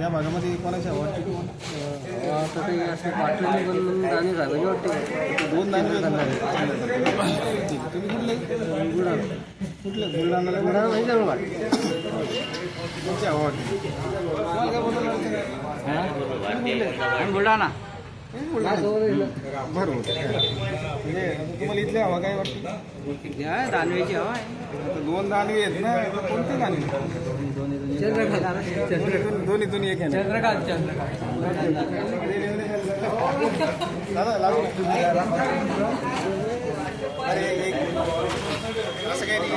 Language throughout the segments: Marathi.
या भागामध्ये कोणाची हवा वाटते तुम्हाला आता ते असे वाटलं पण दाणे झालं वाटते. दोन दाणे. तुम्ही कुठले? कुठले? बुलढाणाला बुलढाणा नाही जाऊ वाटते. हवा वाटते? बुलढाणा. बरं बरं म्हणजे तुम्हाला इथली हवा काय वाटते? दानवेची हवा आहे. दोन दानवे आहेत ना कोणते दानवे चंद्रकांत. दोन्हीतून एक आहे? चंद्रकांत चंद्रकांत. दादा लागू. अरे एक असं काही नाही.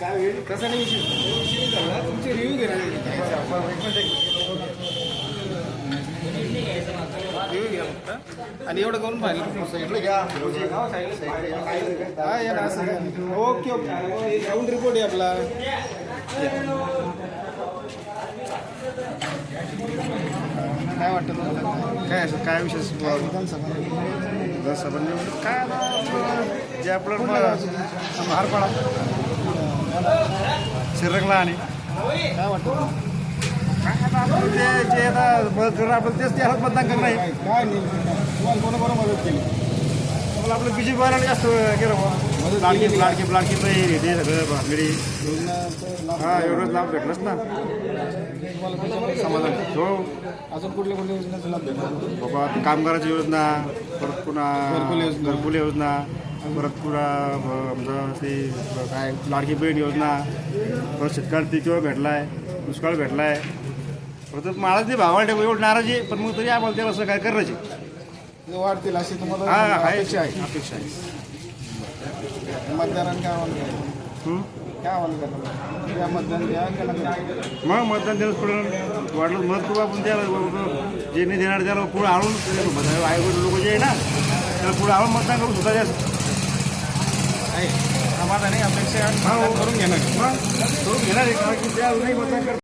काय होईल? तसं नाही तुमचे रिव्ह्यू घेणार रिव्ह्यू घ्या फक्त. आणि एवढं करून काय. Okay okay. ग्राउंड रिपोर्ट आहे आपला. काय वाटतं काय असं काय विशेष विधानसभा काय आपलं जे आपलं महारपाडा श्रीरंगला आणि. काय वाटतं? ते जे आता मदत करणार आपलं तेच त्यालाच मतदान करणार आहे काय नाही तुम्हाला कोणाकोणा मदत केली आपलं आपलं बी जे पीवाल्याने जास्त केलं बुवा. लाडकी लाडकी लाडकी हे ते सगळं भानगडी हां एवढंच लाभ भेटलंच ना समाधान हो अजून कुठल्या कुठल्या योजनेचा लाभ भेटला बाबा कामगाराची योजना परत पुन्हा घरकुल योजना. योजना परत पुन्हा आमचं ते काय लाडकी बहीण योजना परत शेतकऱ्यांना किंवा भेटलाय दुष्काळ भेटलाय परत महाराज ते भावाला एवढं नाराज आहे पण मग तरी आम्हाला त्याला असं काय करायचे? वाढतील अशी तुम्हाला हा आहे. अपेक्षा आहे. अपेक्षा आहे. मतदारांनी काय आव्हान केलं हं? काय आव्हान करणार त्या मतदान द्या त्याला. मग मतदान द्यायलाच पडेल वाटलं मत करू आपण त्याला जे नाही देणार त्याला पुढे आणून आयोग लोक जे आहे ना त्याला पुढे आणून मतदान करू सुद्धा द्यायचं आहे. समाधान अपेक्षा आहे आणि मतदान करून घेणार. मग करून घेणार आहे कारण की त्या नाही मतदान